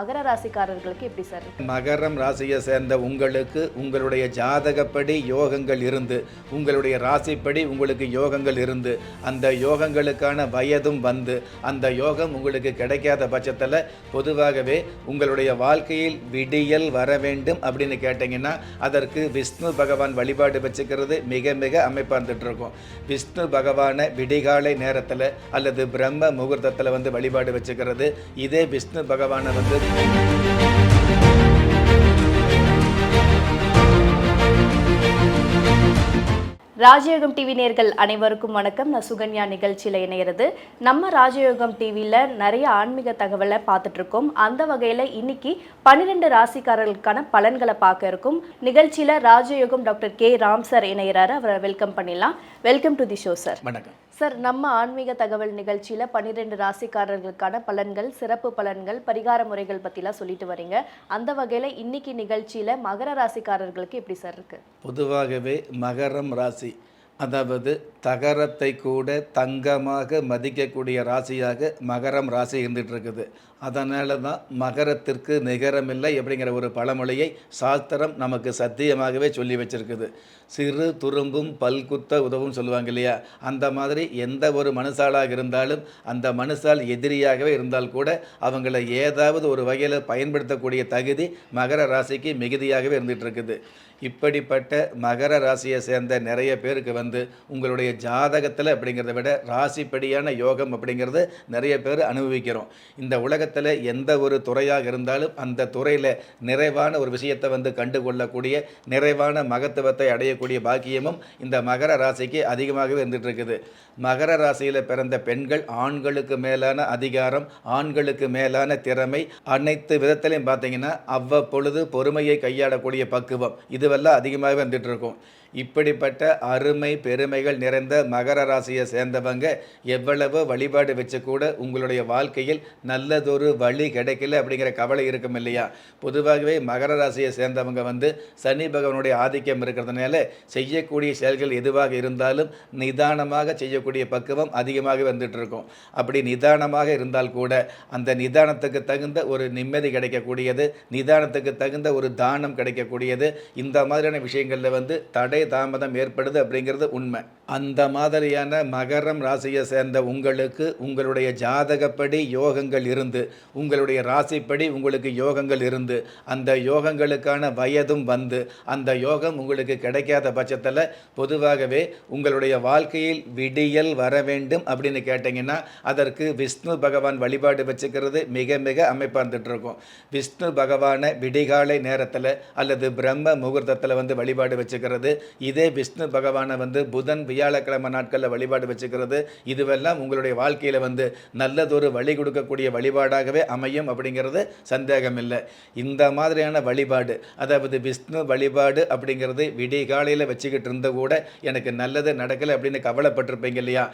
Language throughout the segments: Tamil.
மகர ராசிக்காரர்களுக்கு எப்படி சார் மகரம் ராசியை சேர்ந்த உங்களுக்கு உங்களுடைய ஜாதகப்படி யோகங்கள் இருந்து உங்களுடைய ராசிப்படி உங்களுக்கு யோகங்கள் இருந்து அந்த யோகங்களுக்கான வயதும் வந்து அந்த யோகம் உங்களுக்கு கிடைக்காத பட்சத்தில் பொதுவாகவே உங்களுடைய வாழ்க்கையில் விடியல் வர வேண்டும் அப்படின்னு கேட்டிங்கன்னா அதற்கு விஷ்ணு பகவான் வழிபாடு வச்சுக்கிறது மிக மிக அமைப்பாக இருந்துட்டு இருக்கும் விஷ்ணு பகவானை விடிகாலை நேரத்தில் அல்லது பிரம்ம முகூர்த்தத்தில் வந்து வழிபாடு வச்சுக்கிறது இதே விஷ்ணு பகவானை வந்து ராஜயோகம் டிவி நேர்கள் அனைவருக்கும் வணக்கம். நான் சுகன்யா நிகழ்ச்சியில் இணையிறது. நம்ம ராஜயோகம் டிவியில் நிறைய ஆன்மீக தகவலை பார்த்துட்டு இருக்கோம் அந்த வகையில் இன்னைக்கு பன்னிரெண்டு ராசிக்காரர்களுக்கான பலன்களை பார்க்க இருக்கும். நிகழ்ச்சியில் ராஜயோகம் டாக்டர் கே. ராம் சார் இணையிறாரு. அவரை வெல்கம் பண்ணிடலாம். Welcome to the show sir. வணக்கம். சார் நம்ம ஆன்மீக தகவல் நிகழ்ச்சியில் பன்னிரெண்டு ராசிக்காரர்களுக்கான பலன்கள் சிறப்பு பலன்கள் பரிகார முறைகள் பற்றிலாம் சொல்லிட்டு வரீங்க. அந்த வகையில் இன்னைக்கு நிகழ்ச்சியில் மகர ராசிக்காரர்களுக்கு எப்படி சார் இருக்கு? பொதுவாகவே மகரம் ராசி அதாவது தகரத்தை கூட தங்கமாக மதிக்கக்கூடிய ராசியாக மகரம் ராசி இருந்துட்டு இருக்குது. அதனால தான் மகரத்திற்கு நிகரமில்லை அப்படிங்கிற ஒரு பழமொழியை சாஸ்திரம் நமக்கு சத்தியமாகவே சொல்லி வச்சிருக்குது. சிறு துரும்பும் பல்குத்த உதவும் சொல்லுவாங்க இல்லையா? அந்த மாதிரி எந்த ஒரு மனுஷாலாக இருந்தாலும் அந்த மனுஷால் எதிரியாகவே இருந்தால் கூட அவங்கள ஏதாவது ஒரு வகையில் பயன்படுத்தக்கூடிய தகுதி மகர ராசிக்கு மிகுதியாகவே இருந்துகிட்ருக்குது இப்படிப்பட்ட மகர ராசியை சேர்ந்த நிறைய பேருக்கு வந்து உங்களுடைய ஜாதகத்தில் அப்படிங்கிறத விட ராசிப்படியான யோகம் அப்படிங்கிறது நிறைய பேர் அனுபவிக்கிறோம். இந்த உலகத்தில் எந்த ஒரு துறையாக இருந்தாலும் அந்த துறையில் நிறைவான ஒரு விஷயத்தை வந்து கண்டுகொள்ளக்கூடிய நிறைவான மகத்துவத்தை அடையக்கூடிய பாக்கியமும் இந்த மகர ராசிக்கு அதிகமாகவே இருந்துகிட்ருக்குது மகர ராசியில் பிறந்த பெண்கள் ஆண்களுக்கு மேலான அதிகாரம் ஆண்களுக்கு மேலான திறமை அனைத்து விதத்திலையும் பார்த்தீங்கன்னா அவ்வப்பொழுது பொறுமையை கையாளக்கூடிய பக்குவம் இதுவெல்லாம் அதிகமாகவே வந்துட்டு இருக்கும். இப்படிப்பட்ட அருமை பெருமைகள் நிறைந்த மகர ராசியை சேர்ந்தவங்க எவ்வளவோ வழிபாடு வச்சு கூட உங்களுடைய வாழ்க்கையில் நல்லதொரு வழி கிடைக்கல அப்படிங்கிற கவலை இருக்கும் இல்லையா? பொதுவாகவே மகர ராசியை சேர்ந்தவங்க வந்து சனி பகவானுடைய ஆதிக்கம் இருக்கிறதுனால செய்யக்கூடிய செயல்கள் எதுவாக இருந்தாலும் நிதானமாக செய்யக்கூடிய பக்குவம் அதிகமாக வந்துட்டு இருக்கும் அப்படி நிதானமாக இருந்தால் கூட அந்த நிதானத்துக்கு தகுந்த ஒரு நிம்மதி கிடைக்கக்கூடியது நிதானத்துக்கு தகுந்த ஒரு தானம் கிடைக்கக்கூடியது இந்த மாதிரியான விஷயங்களில் வந்து தடை தாமதம் ஏற்படுது அப்படிங்கிறது உண்மை. அந்த மாதிரியான மகரம் ராசியை சேர்ந்த உங்களுக்கு உங்களுடைய ஜாதகப்படி யோகங்கள் இருந்து உங்களுடைய ராசிப்படி உங்களுக்கு யோகங்கள் இருந்து அந்த யோகங்களுக்கான வயதும் வந்து அந்த யோகம் உங்களுக்கு கிடைக்காத பட்சத்தில் பொதுவாகவே உங்களுடைய வாழ்க்கையில் விடியல் வர வேண்டும் அப்படின்னு கேட்டிங்கன்னா அதற்கு விஷ்ணு பகவான் வழிபாடு வச்சுக்கிறது மிக மிக அமைப்பாக இருந்துட்டு இருக்கும் விஷ்ணு பகவானை விடிகாலை நேரத்தில் அல்லது பிரம்ம முகூர்த்தத்தில் வந்து வழிபாடு வச்சுக்கிறது இதே விஷ்ணு பகவானை வந்து புதன் வியாழக்கிழமை நாட்களில் வழிபாடு வச்சுக்கிறது. இதுவெல்லாம் உங்களுடைய வாழ்க்கையில் வந்து நல்லதொரு வழி கொடுக்கக்கூடிய வழிபாடாகவே அமையும் அப்படிங்கிறது சந்தேகம் இல்லை இந்த மாதிரியான வழிபாடு அதாவது விஷ்ணு வழிபாடு அப்படிங்கிறது விடிகாலையில் வச்சுக்கிட்டு இருந்த கூட எனக்கு நல்லது நடக்கலை அப்படின்னு கவலைப்பட்டிருப்பீங்க இல்லையா?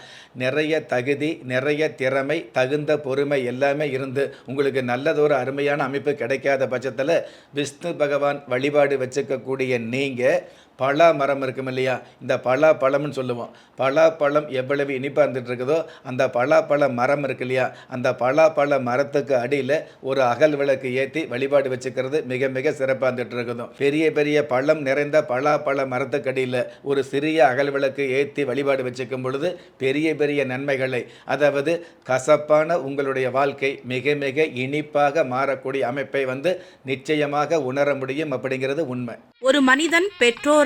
நிறைய தகுதி நிறைய திறமை தகுந்த பொறுமை எல்லாமே இருந்து உங்களுக்கு நல்லதொரு அருமையான அமைப்பு கிடைக்காத பட்சத்தில் விஷ்ணு பகவான் வழிபாடு வச்சுக்கக்கூடிய நீங்கள் பலா மரம் இருக்கும் இல்லையா? இந்த பலா பழம்னு சொல்லுவோம். பலா பழம் எவ்வளவு இனிப்பாக இருந்துட்டு இருக்குதோ அந்த பலா பழ மரம் இருக்கு இல்லையா? அந்த பலா பழ மரத்துக்கு அடியில் ஒரு அகல் விளக்கு ஏற்றி வழிபாடு வச்சுக்கிறது மிக மிக சிறப்பாக இருந்துட்டு இருக்குதும் பெரிய பெரிய பழம் நிறைந்த பலா பழ மரத்துக்கு அடியில் ஒரு சிறிய அகல் விளக்கு ஏற்றி வழிபாடு வச்சுக்கும் பொழுது பெரிய பெரிய நன்மைகளை அதாவது கசப்பான உங்களுடைய வாழ்க்கை மிக மிக இனிப்பாக மாறக்கூடிய அமைப்பை வந்து நிச்சயமாக உணர முடியும் அப்படிங்கிறது உண்மை. ஒரு மனிதன் பெற்றோர்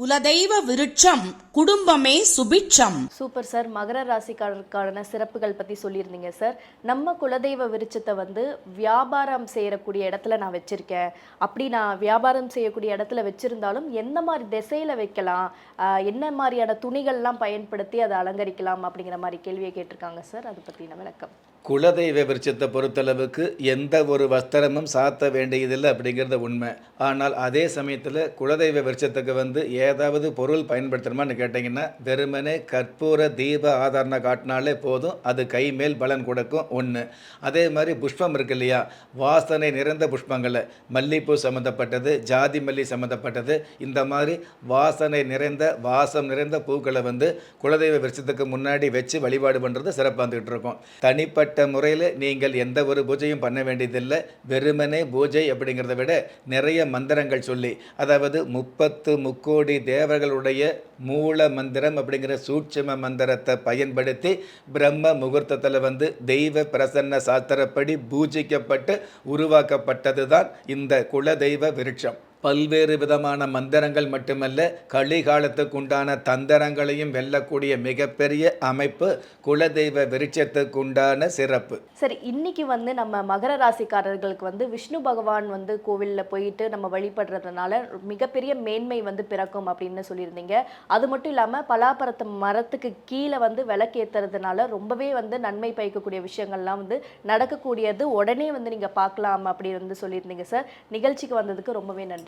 குலதெய்வ விருட்சம் குடும்பமே சுபிட்சம். Super sir. மகர ராசிக்காரருக்கான சிறப்புகள் பற்றி சொல்லியிருந்தீங்க சார். நம்ம குலதெய்வ விருட்சத்தை வந்து வியாபாரம் செய்யக்கூடிய இடத்துல நான் வச்சுருக்கேன். அப்படி நான் வியாபாரம் செய்யக்கூடிய இடத்துல வச்சுருந்தாலும் எந்த மாதிரி திசையில் வைக்கலாம் என்ன மாதிரியான துணிகள்லாம் பயன்படுத்தி அதை அலங்கரிக்கலாம் அப்படிங்கிற மாதிரி கேள்வியை கேட்டிருக்காங்க சார். அதை பற்றின விளக்கம். குலதெய்வ விருட்சத்தை பொறுத்தளவுக்கு எந்த ஒரு வஸ்திரமும் சாத்த வேண்டியதில்லை அப்படிங்கிறது உண்மை. ஆனால் அதே சமயத்தில் குலதெய்வ விருட்சத்துக்கு வந்து ஏதாவது பொருள் பயன்படுத்தணுமான்னு கேட்டிங்கன்னா வெறுமனே கற்பூர தீப ஆதாரண காட்டினாலே போதும் அது கை மேல் பலன் கொடுக்கும் ஒன்று அதே மாதிரி புஷ்பம் இருக்கு இல்லையா? வாசனை நிறைந்த புஷ்பங்களை மல்லிகைப்பூ சம்மந்தப்பட்டது ஜாதி மல்லி சம்மந்தப்பட்டது இந்த மாதிரி வாசனை நிறைந்த வாசம் நிறைந்த பூக்களை வந்து குலதெய்வ விருட்சத்துக்கு முன்னாடி வச்சு வழிபாடு பண்ணுறது சிறப்பாக வந்துகிட்டு இருக்கும். தனிப்பட்ட முறையில் நீங்கள் எந்த ஒரு பூஜையும் பண்ண வேண்டியதில்லை. வெறுமனே பூஜை அப்படிங்கிறத விட நிறைய மந்திரங்கள் சொல்லி அதாவது முப்பத்து முக்கோடி தேவர்களுடைய மூல மந்திரம் அப்படிங்கிற சூட்சும மந்திரத்தை பயன்படுத்தி பிரம்ம முகூர்த்தத்தில் வந்து தெய்வ பிரசன்ன சாஸ்திரப்படி பூஜிக்கப்பட்டு உருவாக்கப்பட்டது தான் இந்த குலதெய்வ விருட்சம். பல்வேறு விதமான மந்திரங்கள் மட்டுமல்ல கலிகாலத்துக்கு உண்டான தந்திரங்களையும் வெல்லக்கூடிய மிகப்பெரிய அமைப்பு குலதெய்வ விருட்சத்துக்கு உண்டான சிறப்பு. சரி இன்னைக்கு வந்து நம்ம மகர ராசிக்காரர்களுக்கு வந்து விஷ்ணு பகவான் வந்து கோவிலில் போயிட்டு நம்ம வழிபடுறதுனால மிகப்பெரிய மேன்மை வந்து பிறக்கும் அப்படின்னு சொல்லியிருந்தீங்க. அது மட்டும் இல்லாமல் பலாப்பரத்து மரத்துக்கு கீழே வந்து விளக்கேற்றுறதுனால ரொம்பவே வந்து நன்மை பயக்கக்கூடிய விஷயங்கள்லாம் வந்து நடக்கக்கூடியது உடனே வந்து நீங்கள் பார்க்கலாம் அப்படி வந்து சொல்லியிருந்தீங்க சார். நிகழ்ச்சிக்கு வந்ததுக்கு ரொம்பவே நன்றி.